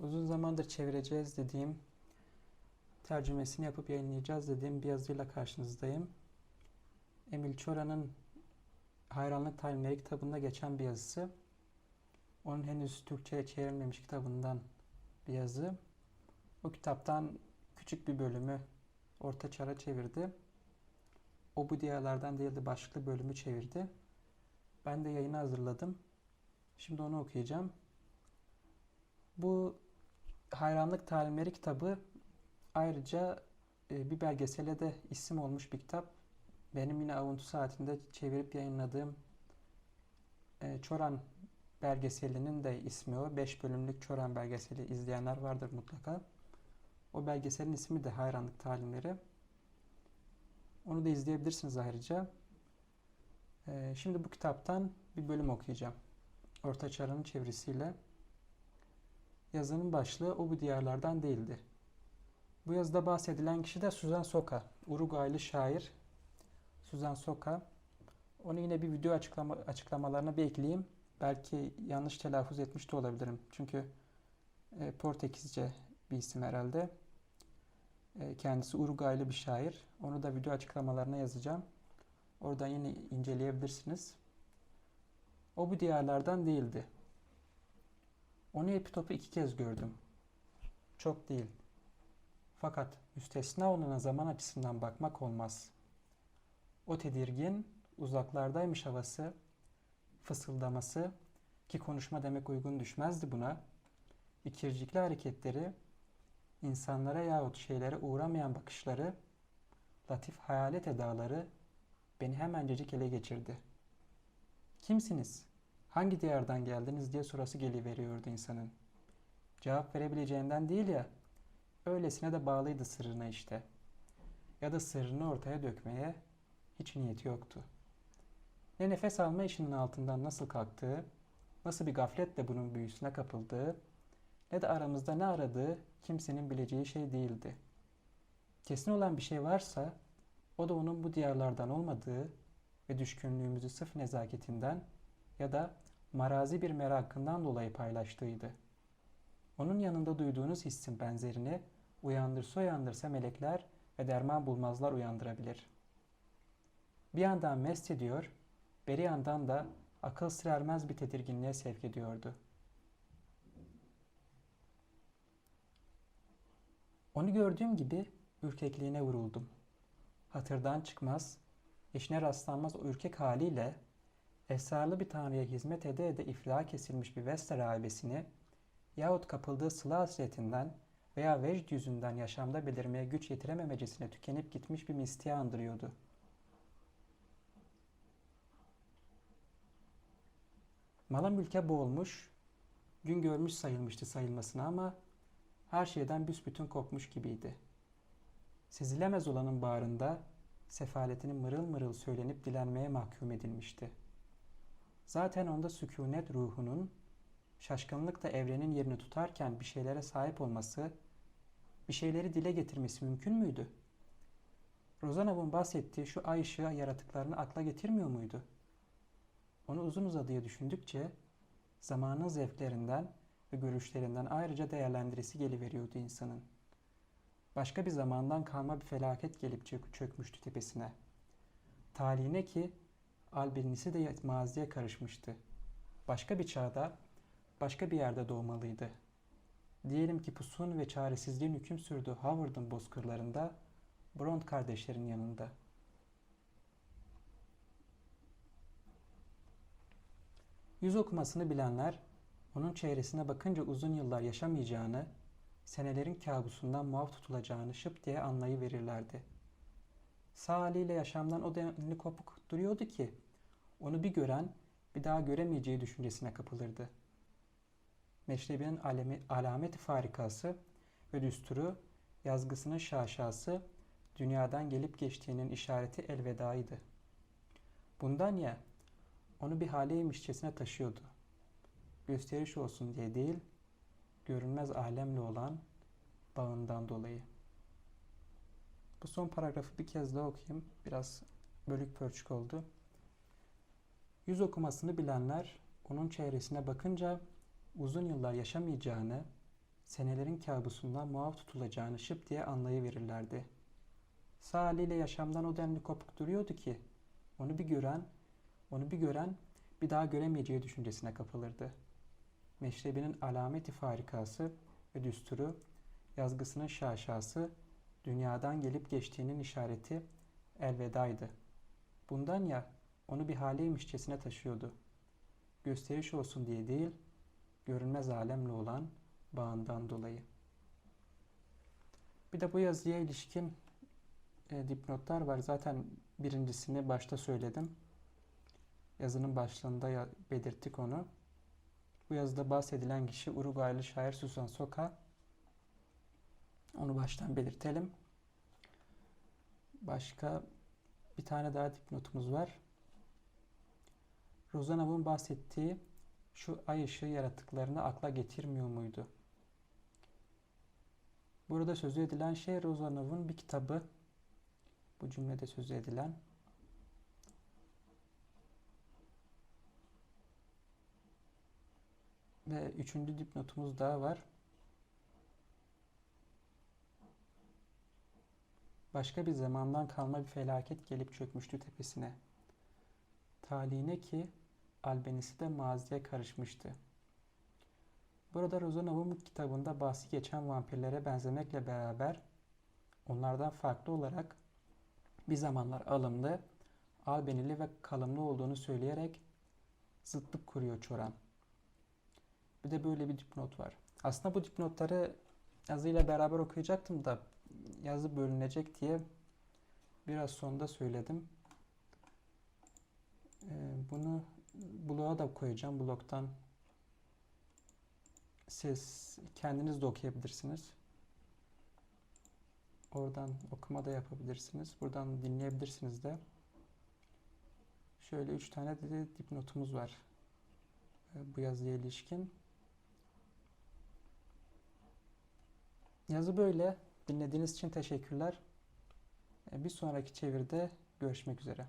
uzun zamandır çevireceğiz dediğim, tercümesini yapıp yayınlayacağız dediğim bir yazıyla karşınızdayım. Emil Çora'nın Hayranlık Talimleri kitabında geçen bir yazısı. Onun henüz Türkçe'ye çevrilmemiş kitabından bir yazı. O kitaptan küçük bir bölümü Orta Çar'a çevirdi. O bu diğerlerden değildi başlıklı bölümü çevirdi. Ben de yayını hazırladım. Şimdi onu okuyacağım. Bu Hayranlık Talimleri kitabı ayrıca e, bir belgesele de isim olmuş bir kitap. Benim yine Avuntu Saati'nde çevirip yayınladığım e, Çoran belgeselinin de ismi o. 5 bölümlük Çoran belgeseli izleyenler vardır mutlaka. O belgeselin ismi de Hayranlık Talimleri. Onu da izleyebilirsiniz ayrıca. E, şimdi bu kitaptan bir bölüm okuyacağım. Orta Çağ'ın çevirisiyle. Yazının başlığı o bu diyarlardan değildi. Bu yazıda bahsedilen kişi de Suzan Soka, Uruguaylı şair Suzan Soka. Onu yine bir video açıklama, açıklamalarına bir ekleyeyim. Belki yanlış telaffuz etmiş de olabilirim. Çünkü e, Portekizce bir isim herhalde. E, kendisi Uruguaylı bir şair. Onu da video açıklamalarına yazacağım. Oradan yine inceleyebilirsiniz. O bu diyarlardan değildi. Onu epitopu iki kez gördüm. Çok değil. Fakat müstesna olana zaman açısından bakmak olmaz. O tedirgin, uzaklardaymış havası, fısıldaması ki konuşma demek uygun düşmezdi buna. İkircikli hareketleri, insanlara yahut şeylere uğramayan bakışları, latif hayalet edaları beni hemencecik ele geçirdi. Kimsiniz? Hangi diyardan geldiniz diye sorası geliveriyordu insanın. Cevap verebileceğinden değil ya, öylesine de bağlıydı sırrına işte. Ya da sırrını ortaya dökmeye hiç niyeti yoktu. Ne nefes alma işinin altından nasıl kalktığı, nasıl bir gafletle bunun büyüsüne kapıldığı, ne de aramızda ne aradığı kimsenin bileceği şey değildi. Kesin olan bir şey varsa, o da onun bu diyarlardan olmadığı ve düşkünlüğümüzü sırf nezaketinden ya da marazi bir merakından dolayı paylaştığıydı. Onun yanında duyduğunuz hissin benzerini uyandırsa uyandırsa melekler ve derman bulmazlar uyandırabilir. Bir yandan mest ediyor, beri yandan da akıl sır ermez bir tedirginliğe sevk ediyordu. Onu gördüğüm gibi ürkekliğine vuruldum. Hatırdan çıkmaz, eşine rastlanmaz o ürkek haliyle esrarlı bir tanrıya hizmet ede ede iflaha kesilmiş bir Vesta rahibesini yahut kapıldığı sıla hasretinden veya vecd yüzünden yaşamda belirmeye güç yetirememecesine tükenip gitmiş bir mistiği andırıyordu. Mala mülke boğulmuş, gün görmüş sayılmıştı sayılmasına ama her şeyden büsbütün kopmuş gibiydi. Sezilemez olanın bağrında sefaletini mırıl mırıl söylenip dilenmeye mahkum edilmişti. Zaten onda sükunet ruhunun, şaşkınlıkla evrenin yerini tutarken bir şeylere sahip olması, bir şeyleri dile getirmesi mümkün müydü? Rozanov'un bahsettiği şu ay ışığı yaratıklarını akla getirmiyor muydu? Onu uzun uzadıya düşündükçe zamanın zevklerinden ve görüşlerinden ayrıca değerlendirisi geliveriyordu insanın. Başka bir zamandan kalma bir felaket gelip çökmüştü tepesine. Talihine ki albinisi de maziye karışmıştı. Başka bir çağda, başka bir yerde doğmalıydı. Diyelim ki pusun ve çaresizliğin hüküm sürdüğü Howard'ın bozkırlarında, Bront kardeşlerin yanında. Yüz okumasını bilenler, onun çehresine bakınca uzun yıllar yaşamayacağını, senelerin kabusundan muaf tutulacağını şıp diye anlayıverirlerdi. Sağ haliyle yaşamdan o denli kopuk duruyordu ki, onu bir gören bir daha göremeyeceği düşüncesine kapılırdı. Meşrebinin alemi, alameti farikası ve düsturu, yazgısının şaşası, dünyadan gelip geçtiğinin işareti elvedaydı. Bundan ya, onu bir haleymişçesine taşıyordu. Gösteriş olsun diye değil, görünmez alemle olan bağından dolayı. Bu son paragrafı bir kez daha okuyayım. Biraz bölük pörçük oldu. Yüz okumasını bilenler onun çevresine bakınca uzun yıllar yaşamayacağını, senelerin kabusundan muaf tutulacağını şıp diye anlayıverirlerdi. Sağ haliyle yaşamdan o denli kopuk duruyordu ki onu bir gören, onu bir gören bir daha göremeyeceği düşüncesine kapılırdı. Meşrebinin alameti farikası ve düsturu, yazgısının şaşası, dünyadan gelip geçtiğinin işareti elvedaydı. Bundan ya onu bir haleymişçesine taşıyordu. Gösteriş olsun diye değil, görünmez alemle olan bağından dolayı. Bir de bu yazıya ilişkin e, dipnotlar var. Zaten birincisini başta söyledim. Yazının başlığında ya- belirttik onu. Bu yazıda bahsedilen kişi Uruguaylı şair Susan Soka. Onu baştan belirtelim. Başka bir tane daha dipnotumuz var. Rozanov'un bahsettiği şu ay ışığı yaratıklarını akla getirmiyor muydu? Burada sözü edilen şey Rozanov'un bir kitabı. Bu cümlede sözü edilen. Ve üçüncü dipnotumuz daha var. Başka bir zamandan kalma bir felaket gelip çökmüştü tepesine. Talihine ki albenisi de maziye karışmıştı. Burada Rozanov'un kitabında bahsi geçen vampirlere benzemekle beraber onlardan farklı olarak bir zamanlar alımlı, albenili ve kalımlı olduğunu söyleyerek zıtlık kuruyor Çoran. Bir de böyle bir dipnot var. Aslında bu dipnotları yazıyla beraber okuyacaktım da yazı bölünecek diye biraz sonda söyledim. Ee, bunu bloğa da koyacağım. Blogdan siz kendiniz de okuyabilirsiniz. Oradan okuma da yapabilirsiniz. Buradan dinleyebilirsiniz de. Şöyle üç tane de dipnotumuz var. e, Bu yazıya ilişkin. Yazı böyle. Dinlediğiniz için teşekkürler. E, Bir sonraki çeviride görüşmek üzere.